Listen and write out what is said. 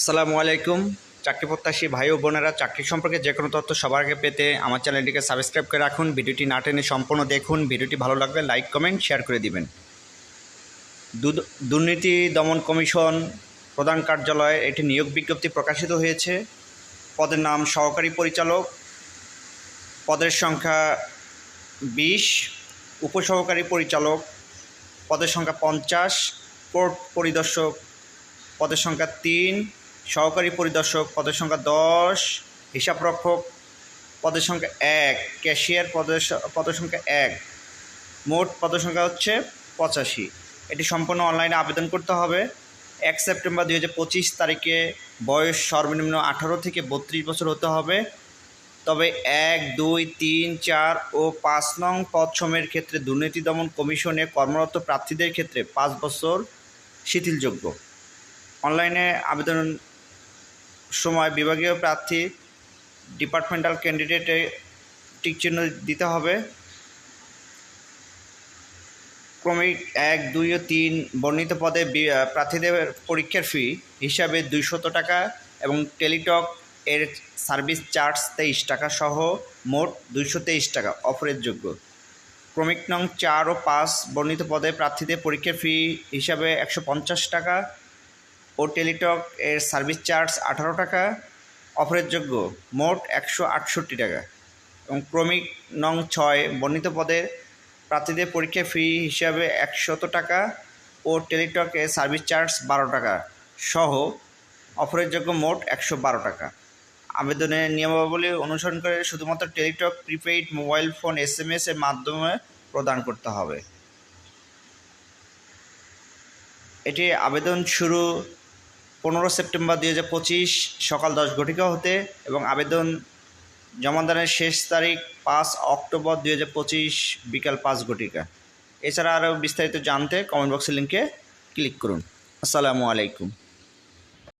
আসসালামু আলাইকুম। চাকরি প্রত্যাশী ভাই ও বোনেরা, চাকরি সম্পর্কে যে কোনো তথ্য সবার আগে পেতে আমার চ্যানেলটিকে সাবস্ক্রাইব করে রাখুন। ভিডিওটি না টেনে সম্পূর্ণ দেখুন। ভিডিওটি ভালো লাগলে লাইক, কমেন্ট, শেয়ার করে দিবেন। দুর্নীতি দমন কমিশন প্রধান কার্যালয়ে একটি নিয়োগ বিজ্ঞপ্তি প্রকাশিত হয়েছে। পদের নাম সহকারী পরিচালক। পদের সংখ্যা বিশ। উপসহকারী পরিচালক। পদের সংখ্যা পঞ্চাশ। কোর্ট পরিদর্শক। পদের সংখ্যা তিন। সহকারী পরিদর্শক পদের সংখ্যা দশ, হিসাবরক্ষক পদের সংখ্যা এক, ক্যাশিয়ার পদের পদের সংখ্যা এক। মোট পদের সংখ্যা হচ্ছে পঁচাশি। এটি সম্পূর্ণ অনলাইনে আবেদন করতে হবে। এক সেপ্টেম্বর দুই হাজার পঁচিশ তারিখে বয়স সর্বনিম্ন আঠারো থেকে বত্রিশ বছর হতে হবে। তবে এক, দুই, তিন, চার ও পাঁচ নং পদ সময়ের ক্ষেত্রে দুর্নীতি দমন কমিশনে কর্মরত প্রার্থীদের ক্ষেত্রে পাঁচ বছর শিথিলযোগ্য। অনলাইনে আবেদন সময় বিভাগীয় প্রার্থী ডিপার্টমেন্টাল ক্যান্ডিডেটে টিক চিহ্ন দিতে হবে। ক্রমিক এক, দুই ও তিন বর্ণিত পদে প্রার্থীদের পরীক্ষার ফি হিসাবে দুইশত টাকা এবং টেলিটক এর সার্ভিস চার্জ তেইশ টাকা সহ মোট দুইশো তেইশ টাকা অফারের যোগ্য। ক্রমিক নং চার ও পাঁচ বর্ণিত পদে প্রার্থীদের পরীক্ষার ফি হিসাবে একশো পঞ্চাশ টাকা ও টেলিটক এর সার্ভিস চার্জ আঠারো টাকা, অফারের যোগ্য মোট একশো আটষট্টি টাকা এবং ক্রমিক নং ছয় বর্ণিত পদের প্রার্থীদের পরীক্ষা ফি হিসাবে একশত টাকা ও টেলিটক এর সার্ভিস চার্জ বারো টাকা সহ অফারের যোগ্য মোট একশো বারো টাকা। আবেদনের নিয়মাবলী অনুসরণ করে শুধুমাত্র Teletalk, prepaid, mobile phone S M S এর মাধ্যমে প্রদান করতে হবে। এটি আবেদন শুরু পনেরো সেপ্টেম্বর দুই হাজার পঁচিশ সকাল দশ ঘটিকা হতে এবং আবেদন জমাদানের শেষ তারিখ পাঁচ অক্টোবর দুই হাজার পঁচিশ বিকাল পাঁচ ঘটিকা। এছাড়া আরও বিস্তারিত জানতে কমেন্ট বক্সের লিঙ্কে ক্লিক করুন। আসসালামু আলাইকুম।